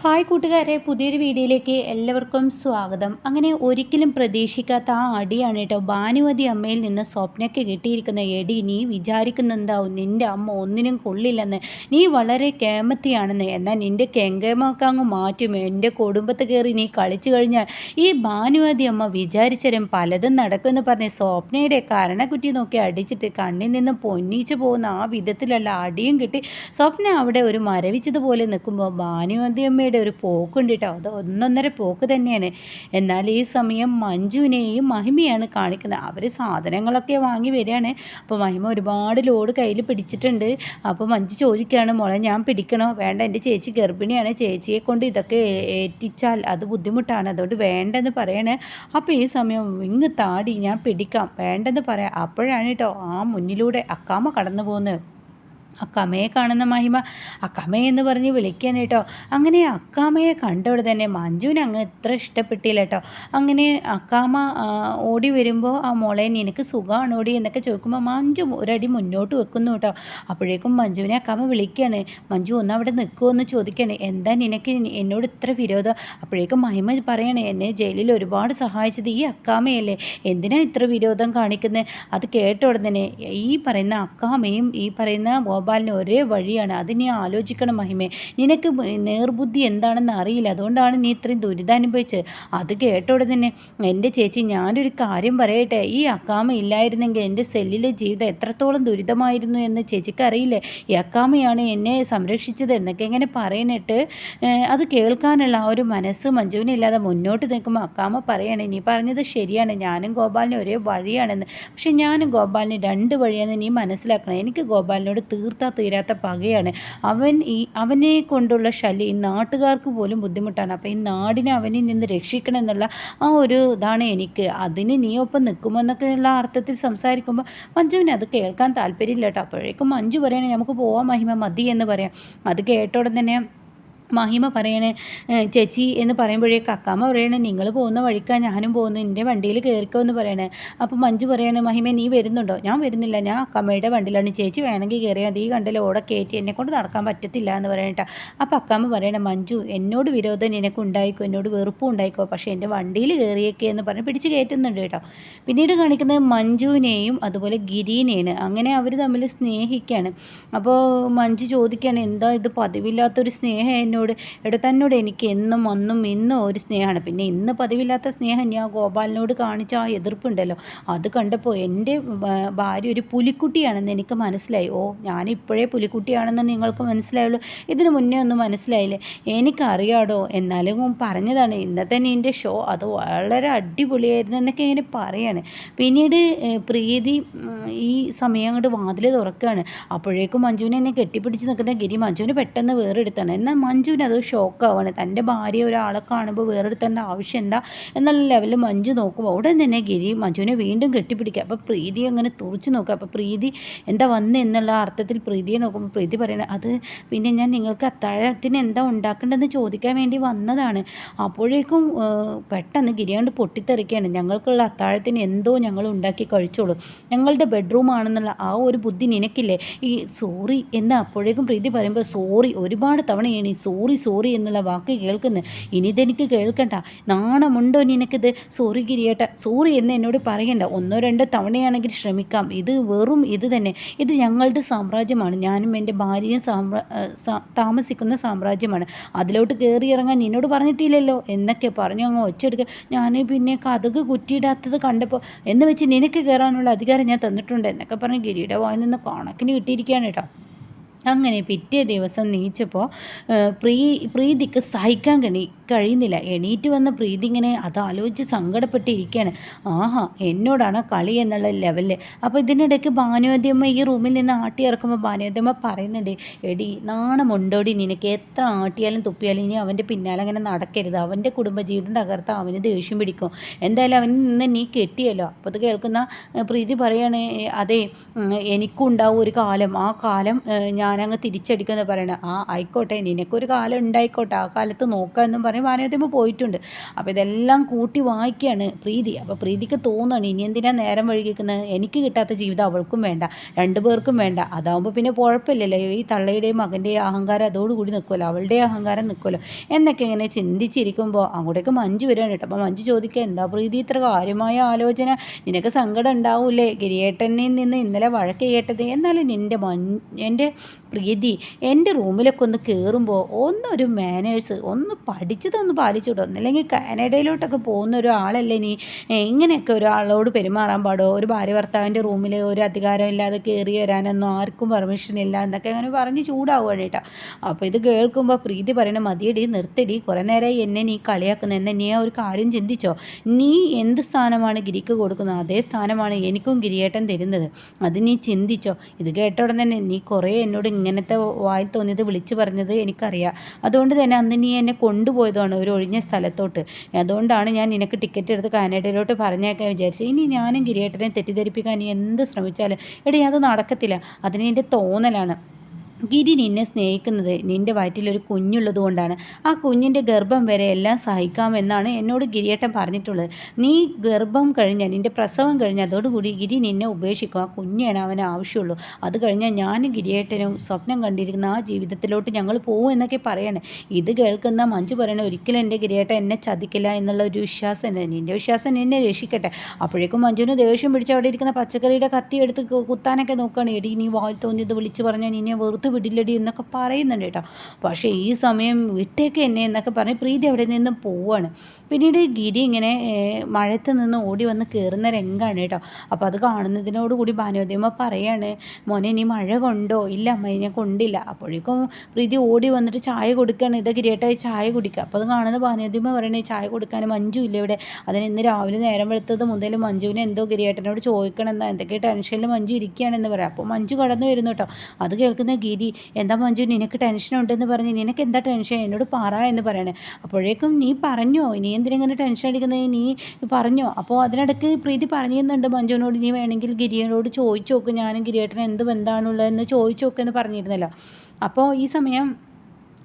Hi കൂട്ടുകാരെ പുതിയൊരു വീഡിയോയിലേക്ക് എല്ലാവർക്കും സ്വാഗതം. അങ്ങനെ ഒരിക്കലും പ്രതീക്ഷിക്കാത്ത ആ അടിയാണ് കേട്ടോ ഭാനുമതി അമ്മയിൽ നിന്ന് സ്വപ്നയ്ക്ക് കിട്ടിയിരിക്കുന്ന എടി. നീ വിചാരിക്കുന്നുണ്ടാവും നിന്റെ അമ്മ ഒന്നിനും കൊള്ളില്ലെന്ന്. നീ വളരെ കേമത്തിയാണെന്ന്. എന്നാൽ നിന്റെ കെങ്കേമൊക്കെ അങ്ങ് മാറ്റും. എന്റെ കുടുംബത്ത് കയറി നീ കളിച്ചു കഴിഞ്ഞാൽ ഈ ഭാനുമതി അമ്മ വിചാരിച്ചാലും പലതും നടക്കുമെന്ന് പറഞ്ഞ് സ്വപ്നയുടെ കരണക്കുറ്റി നോക്കി അടിച്ചിട്ട് കണ്ണിൽ നിന്ന് പൊന്നിച്ചു പോകുന്ന ആ വിധത്തിലുള്ള അടിയും കിട്ടി. സ്വപ്ന അവിടെ ഒരു മരവിച്ചതുപോലെ നിൽക്കുമ്പോൾ ഭാനുമതി അമ്മ അമ്മയുടെ ഒരു പോക്കുണ്ട് കേട്ടോ അത് ഒന്നൊന്നര പോക്ക് തന്നെയാണ്. എന്നാൽ ഈ സമയം മഞ്ജുവിനെയും മഹിമയാണ് കാണിക്കുന്നത്. അവർ സാധനങ്ങളൊക്കെ വാങ്ങി വരികയാണ്. അപ്പോൾ മഹിമ ഒരുപാട് ലോഡ് കയ്യിൽ പിടിച്ചിട്ടുണ്ട്. അപ്പോൾ മഞ്ജു ചോദിക്കുകയാണ് മോളെ ഞാൻ പിടിക്കണോ? വേണ്ട എന്റെ ചേച്ചി ഗർഭിണിയാണ്. ചേച്ചിയെ കൊണ്ട് ഇതൊക്കെ ഏറ്റിച്ചാൽ അത് ബുദ്ധിമുട്ടാണ്. അതുകൊണ്ട് വേണ്ടെന്ന് പറയണേ. അപ്പോൾ ഈ സമയം ഇങ്ങ് താടി ഞാൻ പിടിക്കാം. വേണ്ടെന്ന് പറയാം. അപ്പോഴാണ് കേട്ടോ ആ മുന്നിലൂടെ അക്കാമ കടന്നു പോകുന്നത് അക്കാമയെ കാണുന്ന മഹിമ. അക്കാമയെ എന്ന് പറഞ്ഞ് വിളിക്കാൻ കേട്ടോ. അങ്ങനെ അക്കാമയെ കണ്ടവിടെ തന്നെ മഞ്ജുവിന് അങ്ങ് ഇത്ര ഇഷ്ടപ്പെട്ടില്ല കേട്ടോ. അങ്ങനെ അക്കാമ ഓടി വരുമ്പോൾ ആ മോളെ നിനക്ക് സുഖമാണ് ഓടി എന്നൊക്കെ ചോദിക്കുമ്പോൾ മഞ്ജു ഒരടി മുന്നോട്ട് വെക്കുന്നു കേട്ടോ. അപ്പോഴേക്കും മഞ്ജുവിനെ അക്കാമ വിളിക്കുകയാണ് മഞ്ജു ഒന്ന് അവിടെ നിൽക്കുമോ എന്ന് ചോദിക്കുകയാണ് എന്താ നിനക്ക് എന്നോട് ഇത്ര വിരോധം? അപ്പോഴേക്കും മഹിമ പറയണേ എന്നെ ജയിലിൽ ഒരുപാട് സഹായിച്ചത് ഈ അക്കാമയല്ലേ? എന്തിനാ ഇത്ര വിരോധം കാണിക്കുന്നത് അത് കേട്ട ഉടനെ ഈ പറയുന്ന അക്കാമയും ഈ പറയുന്ന ഗോപാലിന് ഒരേ വഴിയാണ്. അത് നീ ആലോചിക്കണം മഹിമേ. നിനക്ക് നേർബുദ്ധി എന്താണെന്ന് അറിയില്ല. അതുകൊണ്ടാണ് നീ ഇത്രയും ദുരിതമനുഭവിച്ചത് അത് കേട്ടോടെ തന്നെ എന്റെ ചേച്ചി ഞാനൊരു കാര്യം പറയട്ടെ. ഈ അക്കാമ ഇല്ലായിരുന്നെങ്കിൽ എന്റെ സെല്ലിലെ ജീവിതം എത്രത്തോളം ദുരിതമായിരുന്നു എന്ന് ചേച്ചിക്ക് അറിയില്ലേ? ഈ അക്കാമയാണ് എന്നെ സംരക്ഷിച്ചത് എന്നൊക്കെ ഇങ്ങനെ പറയുന്നിട്ട് അത് കേൾക്കാനുള്ള ആ ഒരു മനസ്സ് മഞ്ജുവിനില്ലാതെ മുന്നോട്ട് നിൽക്കുമ്പോൾ അക്കാമ പറയാണ് നീ പറഞ്ഞത് ശരിയാണ്. ഞാനും ഗോപാലിനും ഒരേ വഴിയാണെന്ന്. പക്ഷെ ഞാനും ഗോപാലിന് രണ്ട് വഴിയാണെന്ന് നീ മനസ്സിലാക്കണം. എനിക്ക് ഗോപാലിനോട് തീർത്തും തീർത്താ തീരാത്ത പകയാണ്. അവൻ ഈ അവനെ കൊണ്ടുള്ള ശല്യം ഈ നാട്ടുകാർക്ക് പോലും ബുദ്ധിമുട്ടാണ്. അപ്പോൾ ഈ നാടിനെ അവനിൽ നിന്ന് രക്ഷിക്കണം എന്നുള്ള ആ ഒരു ഇതാണ് എനിക്ക്. അതിന് നീ ഒപ്പം നിൽക്കുമോ എന്നൊക്കെയുള്ള അർത്ഥത്തിൽ സംസാരിക്കുമ്പോൾ മഞ്ജുവിന് അത് കേൾക്കാൻ താല്പര്യമില്ല കേട്ടോ. അപ്പോഴേക്കും മഞ്ജു പറയണേ നമുക്ക് പോവാം മഹിമ മതി എന്ന് പറയാം. അത് കേട്ടോടെ തന്നെ മഹിമ പറയണേ ചേച്ചി എന്ന് പറയുമ്പോഴേക്ക് അക്കാമ്മ പറയണേ നിങ്ങൾ പോകുന്ന വഴിക്കാണ് ഞാനും പോകുന്നു എന്റെ വണ്ടിയിൽ കയറിക്കോ എന്ന് പറയണേ. അപ്പോൾ മഞ്ജു പറയണേ മഹിമ നീ വരുന്നുണ്ടോ? ഞാൻ വരുന്നില്ല ഞാൻ അക്കമ്മയുടെ വണ്ടിയിലാണ്. ചേച്ചി വേണമെങ്കിൽ കയറിയാൽ നീ കണ്ടല്ലോ ഓടെ കയറ്റി എന്നെ കൊണ്ട് നടക്കാൻ പറ്റത്തില്ല എന്ന് പറയണേട്ടാ അപ്പോൾ അക്കാമ്മ പറയണേ മഞ്ജു എന്നോട് വിരോധം നിനക്ക് ഉണ്ടായിക്കോ എന്നോട് വെറുപ്പും ഉണ്ടായിക്കോ പക്ഷേ എന്റെ വണ്ടിയിൽ കയറിയേക്കെ എന്ന് പറഞ്ഞ് പിടിച്ച് കയറ്റുന്നുണ്ട് കേട്ടോ പിന്നീട് കാണിക്കുന്നത് മഞ്ജുവിനെയും അതുപോലെ ഗിരീനെയാണ്. അങ്ങനെ അവർ തമ്മിൽ സ്നേഹിക്കുകയാണ് അപ്പോൾ മഞ്ജു ചോദിക്കുകയാണ് എന്താ ഇത് പതിവില്ലാത്തൊരു സ്നേഹം എന്നോട് എടാ തന്നോട് എനിക്ക് എന്നും അന്നും ഇന്നും ഒരു സ്നേഹമാണ്. പിന്നെ ഇന്ന് പതിവില്ലാത്ത സ്നേഹം ഞാൻ ഗോപാലിനോട് കാണിച്ച ആ എതിർപ്പുണ്ടല്ലോ. അത് കണ്ടപ്പോൾ എന്റെ ഭാര്യ ഒരു പുലിക്കുട്ടിയാണെന്ന് എനിക്ക് മനസ്സിലായി. ഓ ഞാനിപ്പോഴേ പുലിക്കുട്ടിയാണെന്ന് നിങ്ങൾക്ക് മനസ്സിലായുള്ളൂ. ഇതിനു മുന്നേ ഒന്നും മനസ്സിലായില്ലേ. എനിക്കറിയാടോ എന്നാലും പറഞ്ഞതാണ്. ഇന്നത്തെ നിന്റെ ഷോ അത് വളരെ അടിപൊളിയായിരുന്നു എന്നൊക്കെ ഇങ്ങനെ പറയാണ്. പിന്നീട് പ്രീതി ഈ സമയം അങ്ങോട്ട് വാതിൽ തുറക്കുകയാണ് അപ്പോഴേക്കും മഞ്ജുവിനെ എന്നെ കെട്ടിപ്പിടിച്ച് നിൽക്കുന്ന ഗിരി മഞ്ജുവിന് പെട്ടെന്ന് വേറെടുത്താണ്. എന്നാൽ മഞ്ജു മഞ്ജുവിന് അത് ഷോക്കാവാണ്. തന്റെ ഭാര്യ ഒരാളെ കാണുമ്പോൾ വേറെടുത്തേണ്ട ആവശ്യം എന്താ എന്നുള്ള ലെവലിൽ മഞ്ജു നോക്കുമ്പോൾ ഉടൻ തന്നെ ഗിരി മഞ്ജുവിനെ വീണ്ടും കെട്ടിപ്പിടിക്കുക. അപ്പോൾ പ്രീതി അങ്ങനെ തുറച്ച് നോക്കുക. അപ്പോൾ പ്രീതി എന്താ വന്ന് എന്നുള്ള അർത്ഥത്തിൽ പ്രീതിയെ നോക്കുമ്പോൾ പ്രീതി പറയണത് അത് പിന്നെ ഞാൻ നിങ്ങൾക്ക് അത്താഴത്തിന് എന്താ ഉണ്ടാക്കേണ്ടതെന്ന് ചോദിക്കാൻ വേണ്ടി വന്നതാണ്. അപ്പോഴേക്കും പെട്ടെന്ന് ഗിരിയാണ്ട് പൊട്ടിത്തെറിക്കുകയാണ്. ഞങ്ങൾക്കുള്ള അത്താഴത്തിന് എന്തോ ഞങ്ങൾ ഉണ്ടാക്കി കഴിച്ചോളൂ. ഞങ്ങളുടെ ബെഡ്റൂം ആണെന്നുള്ള ആ ഒരു ബുദ്ധി നിനക്കില്ലേ? ഈ സോറി എന്ന് അപ്പോഴേക്കും പ്രീതി പറയുമ്പോൾ സോറി ഒരുപാട് തവണയാണ് ഈ സോറി സോറി സോറി എന്നുള്ള വാക്ക് കേൾക്കുന്നത് ഇനി ഇതെനിക്ക് കേൾക്കണ്ട. നാണമുണ്ടോ നിനക്കിത്? സോറി ഗിരിയേട്ട സോറി എന്ന് എന്നോട് പറയണ്ട. ഒന്നോ രണ്ടോ തവണയാണെങ്കിൽ ശ്രമിക്കാം. ഇത് വെറും ഇത് തന്നെ. ഇത് ഞങ്ങളുടെ സാമ്രാജ്യമാണ്. ഞാനും എന്റെ ഭാര്യയും താമസിക്കുന്ന സാമ്രാജ്യമാണ്. അതിലോട്ട് കയറി ഇറങ്ങാൻ നിന്നോട് പറഞ്ഞിട്ടില്ലല്ലോ. എന്നൊക്കെ പറഞ്ഞു അങ്ങ് ഒച്ചെടുക്കുക ഞാൻ പിന്നെ കഥക് കുറ്റിയിടാത്തത് കണ്ടപ്പോൾ എന്ന് വെച്ച് നിനക്ക് കയറാനുള്ള അധികാരം ഞാൻ തന്നിട്ടുണ്ട് എന്നൊക്കെ പറഞ്ഞ് ഗിരിയുടെ വായിൽ നിന്ന് കണക്കിന് കിട്ടിയിരിക്കുകയാണ് കേട്ടോ. അങ്ങനെ പിറ്റേ ദിവസം നീച്ചപ്പോൾ പ്രീ പ്രീതിക്ക് സഹിക്കാൻ കഴി കഴിയുന്നില്ല. എണീറ്റ് വന്ന പ്രീതി ഇങ്ങനെ അത് ആലോചിച്ച് സങ്കടപ്പെട്ടിരിക്കുകയാണ് ആഹാ എന്നോടാണ് കളി എന്നുള്ള ലെവലിൽ അപ്പോൾ ഇതിനിടയ്ക്ക് ഭാനുവതിയമ്മ ഈ റൂമിൽ നിന്ന് ആട്ടി ഇറക്കുമ്പോൾ ഭാനുവതിയമ്മ പറയുന്നുണ്ട് എടി നാണമുണ്ടോടി നിനക്ക്? എത്ര ആട്ടിയാലും തുപ്പിയാലും ഇനി അവന്റെ പിന്നാലെ അങ്ങനെ നടക്കരുത്. അവന്റെ കുടുംബജീവിതം തകർത്ത അവന് ദേഷ്യം പിടിക്കും. എന്തായാലും അവനിൽ നിന്ന് നീ കെട്ടിയല്ലോ. അപ്പോൾ അത് കേൾക്കുന്ന പ്രീതി പറയാണ് അതെ എനിക്കും ഉണ്ടാവും ഒരു കാലം. ആ കാലം ഞാനങ്ങ് തിരിച്ചടിക്കുമെന്ന് പറയണം. ആ ആയിക്കോട്ടെ നിനക്കൊരു കാലം ഉണ്ടായിക്കോട്ടെ. ആ കാലത്ത് നോക്കാമെന്നും പറഞ്ഞ് വാനോദ്യമ പോയിട്ടുണ്ട്. അപ്പോൾ ഇതെല്ലാം കൂട്ടി വായിക്കുകയാണ് പ്രീതി. അപ്പോൾ പ്രീതിക്ക് തോന്നുകയാണ് ഇനി എന്തിനാ നേരം വഴുകിക്കുന്നത് എനിക്ക് കിട്ടാത്ത ജീവിതം അവൾക്കും വേണ്ട രണ്ടു പേർക്കും വേണ്ട. അതാവുമ്പോൾ പിന്നെ കുഴപ്പമില്ലല്ലോ. ഈ തള്ളയുടെയും മകന്റെയും അഹങ്കാരം അതോടുകൂടി നിൽക്കുമല്ലോ അവളുടെ അഹങ്കാരം നിൽക്കുമല്ലോ എന്നൊക്കെ ഇങ്ങനെ ചിന്തിച്ചിരിക്കുമ്പോൾ അങ്ങോട്ടേക്ക് മഞ്ജു വരികയാണ് കേട്ടോ. അപ്പോൾ മഞ്ജു ചോദിക്കുക എന്താ പ്രീതി ഇത്ര കാര്യമായ ആലോചന? നിനക്ക് സങ്കടം ഉണ്ടാവൂലേ? ഗിരിയേട്ടനിൽ നിന്ന് ഇന്നലെ വഴക്ക് കേട്ടത്? എന്നാലും നിന്റെ മഞ്ഞ് എന്റെ പ്രീതി എന്റെ റൂമിലൊക്കെ ഒന്ന് കയറുമ്പോൾ ഒന്നൊരു മാനേഴ്സ് ഒന്ന് പഠിച്ചതൊന്ന് പാലിച്ചുവിടും അല്ലെങ്കിൽ കാനഡയിലോട്ടൊക്കെ പോകുന്ന ഒരാളല്ലേ നീ ഇങ്ങനെയൊക്കെ ഒരാളോട് പെരുമാറാൻ പാടോ? ഒരു ഭാര്യ ഭർത്താവിന്റെ റൂമിൽ ഒരു അധികാരം ഇല്ലാതെ കയറി വരാനൊന്നും ആർക്കും പെർമിഷൻ ഇല്ല എന്നൊക്കെ അങ്ങനെ പറഞ്ഞ് ചൂടാവുകയാണ് കേട്ടോ. അപ്പോൾ ഇത് കേൾക്കുമ്പോൾ പ്രീതി പറയണ മതിയടി നിർത്തടി കുറേ നേരമായി എന്നെ നീ കളിയാക്കുന്ന എന്നെ നീ ഒരു കാര്യം ചിന്തിച്ചോ? നീ എന്ത് സ്ഥാനമാണ് ഗിരിക്ക് കൊടുക്കുന്നത്? അതേ സ്ഥാനമാണ് എനിക്കും ഗിരിയേട്ടൻ തരുന്നത്. അത് നീ ചിന്തിച്ചോ? ഇത് കേട്ട ഉടനെ തന്നെ നീ കുറേ എന്നോട് ഇങ്ങനത്തെ വായിൽ തോന്നിയത് വിളിച്ചു പറഞ്ഞത് എനിക്കറിയാം. അതുകൊണ്ട് തന്നെ അന്ന് നീ എന്നെ കൊണ്ടുപോയതാണ് ഒരു ഒഴിഞ്ഞ സ്ഥലത്തോട്ട്. അതുകൊണ്ടാണ് ഞാൻ നിനക്ക് ടിക്കറ്റ് എടുത്ത് കാനഡയിലോട്ട് പറഞ്ഞേക്കാൻ വിചാരിച്ചത്. ഇനി ഞാനും ഗിരിയേട്ടനെ തെറ്റിദ്ധരിപ്പിക്കാൻ എന്ത് ശ്രമിച്ചാലും? എടി അത് നടക്കത്തില്ല. അതിന് എന്റെ തോന്നലാണ്. ഗിരി നിന്നെ സ്നേഹിക്കുന്നത് നിന്റെ വയറ്റിലൊരു കുഞ്ഞുള്ളത് കൊണ്ടാണ്. ആ കുഞ്ഞിന്റെ ഗർഭം വരെ എല്ലാം സഹിക്കാമെന്നാണ് എന്നോട് ഗിരിയേട്ടൻ പറഞ്ഞിട്ടുള്ളത്. നീ ഗർഭം കഴിഞ്ഞാൽ നിന്റെ പ്രസവം കഴിഞ്ഞാൽ അതോടുകൂടി ഗിരി നിന്നെ ഉപേക്ഷിക്കും. ആ കുഞ്ഞാണ് അവന് ആവശ്യമുള്ളൂ. അത് കഴിഞ്ഞാൽ ഞാനും ഗിരിയേട്ടനും സ്വപ്നം കണ്ടിരിക്കുന്ന ആ ജീവിതത്തിലോട്ട് ഞങ്ങൾ പോകും എന്നൊക്കെ പറയണേ. ഇത് കേൾക്കുന്ന മഞ്ജു പറയണ ഒരിക്കലും എന്റെ ഗിരിയേട്ടൻ എന്നെ ചതിക്കില്ല എന്നുള്ള ഒരു വിശ്വാസം നിന്റെ വിശ്വാസം നിന്നെ രക്ഷിക്കട്ടെ. അപ്പോഴേക്കും മഞ്ജുവിന് ദേഷ്യം പിടിച്ച് അവിടെ ഇരിക്കുന്ന പച്ചക്കറിയുടെ കത്തി എടുത്ത് കുത്താനൊക്കെ നോക്കുകയാണ്. എടി നീ വായി തോന്നിയത് വിളിച്ച് പറഞ്ഞാൽ നിന്നെ വെറുതെ വിടില്ലടി എന്നൊക്കെ പറയുന്നുണ്ട് കേട്ടോ. പക്ഷേ ഈ സമയം വിട്ടേക്ക് എന്നെ എന്നൊക്കെ പറഞ്ഞ് പ്രീതി അവിടെ നിന്നും പോവാണ്. പിന്നീട് ഗിരി ഇങ്ങനെ മഴത്ത് നിന്ന് ഓടി വന്ന് കയറുന്ന രംഗമാണ് കേട്ടോ. അപ്പോൾ അത് കാണുന്നതിനോടുകൂടി ഭാനോദ്യമ പറയാണ് മോനെ നീ മഴ കൊണ്ടോ? ഇല്ല അമ്മ ഞാൻ കൊണ്ടില്ല. അപ്പോഴേക്കും പ്രീതി ഓടി വന്നിട്ട് ചായ കൊടുക്കുകയാണ്. ഇതാ ഗിരിയേട്ടായി ചായ കുടിക്കുക അപ്പോൾ അത് കാണുന്ന ഭാനോദ്യമ പറയണേ ചായ കൊടുക്കാൻ മഞ്ജു ഇല്ല ഇവിടെ. അതിന് ഇന്ന് രാവിലെ നേരം വെളുത്തത് മുതൽ മഞ്ജുവിനെ എന്തോ ഗിരിയേട്ടനോട് ചോദിക്കണം എന്താ എന്തൊക്കെ ടെൻഷനിൽ മഞ്ജു ഇരിക്കുകയാണെന്ന് പറയാം. അപ്പോൾ മഞ്ജു കടന്നു വരുന്നു കേട്ടോ. അത് കേൾക്കുന്ന ഗിരി ഗിരി എന്താ മഞ്ജു നിനക്ക് ടെൻഷൻ ഉണ്ടെന്ന് പറഞ്ഞ് നിനക്ക് എന്താ ടെൻഷൻ എന്നോട് പറ എന്ന് പറയണേ. അപ്പോഴേക്കും നീ പറഞ്ഞോ നീ എന്തിനെങ്ങനെ ടെൻഷൻ അടിക്കുന്നത് നീ പറഞ്ഞോ. അപ്പോൾ അതിനിടയ്ക്ക് പ്രീതി പറഞ്ഞിരുന്നുണ്ട് മഞ്ജുവിനോട് നീ വേണമെങ്കിൽ ഗിരിയനോട് ചോദിച്ചു നോക്ക് ഞാനും ഗിരിയേട്ടൻ എന്ത് ബന്ധമാണുള്ളതെന്ന് ചോദിച്ചു നോക്കെന്ന് പറഞ്ഞിരുന്നല്ലോ. അപ്പോൾ ഈ സമയം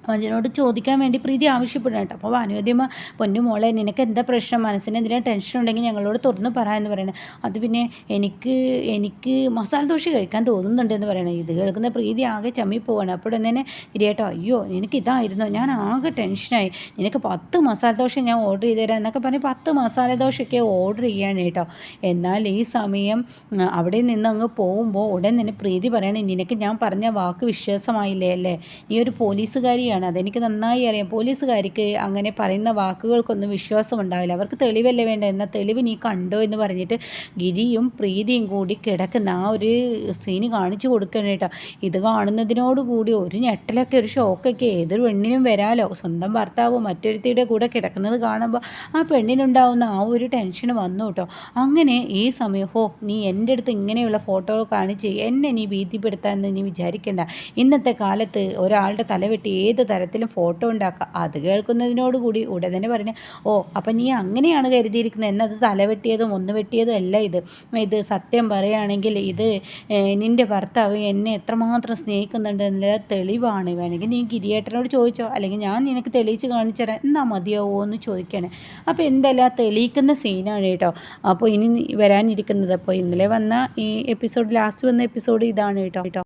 മഞ്ജുനോട് ചോദിക്കാൻ വേണ്ടി പ്രീതി ആവശ്യപ്പെടുന്നു കേട്ടോ. അപ്പോൾ ഭാനുവദ്യമ്മ പൊന്നു മോളെ നിനക്ക് എന്താ പ്രശ്നം? മനസ്സിന് എന്തെങ്കിലും ടെൻഷൻ ഉണ്ടെങ്കിൽ ഞങ്ങളോട് തുറന്ന് പറ എന്ന് പറയുന്നത്. അത് പിന്നെ എനിക്ക് എനിക്ക് മസാല ദോശ കഴിക്കാൻ തോന്നുന്നുണ്ട് എന്ന് പറയണേ ഇത് കേൾക്കുന്ന പ്രീതി ആകെ ചമ്മി പോവാണ്. അപ്പോൾ തന്നെ ഇരിയേട്ടോ അയ്യോ നിനക്ക് ഇതായിരുന്നു. ഞാൻ ആകെ ടെൻഷനായി നിനക്ക് പത്ത് മസാല ദോശ ഞാൻ ഓർഡർ ചെയ്ത് തരാം എന്നൊക്കെ പറഞ്ഞ് പത്ത് മസാല ദോശയൊക്കെ ഓർഡർ ചെയ്യാണ് കേട്ടോ. എന്നാൽ ഈ സമയം അവിടെ നിന്ന് അങ്ങ് പോകുമ്പോൾ ഉടൻ തന്നെ പ്രീതി പറയണേ നിനക്ക് ഞാൻ പറഞ്ഞ വാക്ക് വിശ്വാസമായില്ലേ അല്ലേ? നീ ഒരു പോലീസുകാരിയാണ്. കാര്യമാണ് അതെനിക്ക് നന്നായി അറിയാം. പോലീസുകാർക്ക് അങ്ങനെ പറയുന്ന വാക്കുകൾക്കൊന്നും വിശ്വാസം ഉണ്ടാവില്ല അവർക്ക് തെളിവല്ലേ വേണ്ട എന്നാൽ തെളിവ് നീ കണ്ടോ എന്ന് പറഞ്ഞിട്ട് ഗിരിയും പ്രീതിയും കൂടി കിടക്കുന്ന ആ ഒരു സീന് കാണിച്ചു കൊടുക്കണം കേട്ടോ. ഇത് കാണുന്നതിനോടുകൂടി ഒരു ഞെട്ടലൊക്കെ ഒരു ഷോക്കൊക്കെ ഏതൊരു പെണ്ണിനും വരാലോ. സ്വന്തം ഭർത്താവോ മറ്റൊരുത്തിയുടെ കൂടെ കിടക്കുന്നത് കാണുമ്പോൾ ആ പെണ്ണിനുണ്ടാവുന്ന ആ ഒരു ടെൻഷൻ വന്നു കേട്ടോ. അങ്ങനെ ഈ സമയം ഹോ നീ എന്റെ അടുത്ത് ഇങ്ങനെയുള്ള ഫോട്ടോ കാണിച്ച് എന്നെ നീ ഭീതിപ്പെടുത്താമെന്ന് നീ വിചാരിക്കേണ്ട. ഇന്നത്തെ കാലത്ത് ഒരാളുടെ തലവെട്ടി ഏത് തരത്തിലും ഫോട്ടോ ഉണ്ടാക്കുക. അത് കേൾക്കുന്നതിനോടുകൂടി ഉടനെ പറഞ്ഞ് ഓ അപ്പം നീ അങ്ങനെയാണ് കരുതിയിരിക്കുന്നത്? എന്നത് തലവെട്ടിയതും ഒന്ന് വെട്ടിയതും അല്ല ഇത്. ഇത് സത്യം പറയുകയാണെങ്കിൽ ഇത് നിന്റെ ഭർത്താവ് എന്നെ എത്രമാത്രം സ്നേഹിക്കുന്നുണ്ട് എന്നുള്ള തെളിവാണ്. വേണമെങ്കിൽ നീ ഗിരിയേട്ടനോട് ചോദിച്ചോ. അല്ലെങ്കിൽ ഞാൻ നിനക്ക് തെളിയിച്ച് കാണിച്ചു തരാം. എന്നാ മതിയാവോ എന്ന് ചോദിക്കുകയാണ്. അപ്പോൾ എന്തെല്ലാം തെളിയിക്കുന്ന സീനാണ് കേട്ടോ. അപ്പോൾ ഇനി വരാനിരിക്കുന്നത്. അപ്പോൾ ഇന്നലെ വന്ന ഈ എപ്പിസോഡ് ലാസ്റ്റ് വന്ന എപ്പിസോഡ് ഇതാണ് കേട്ടോ കേട്ടോ.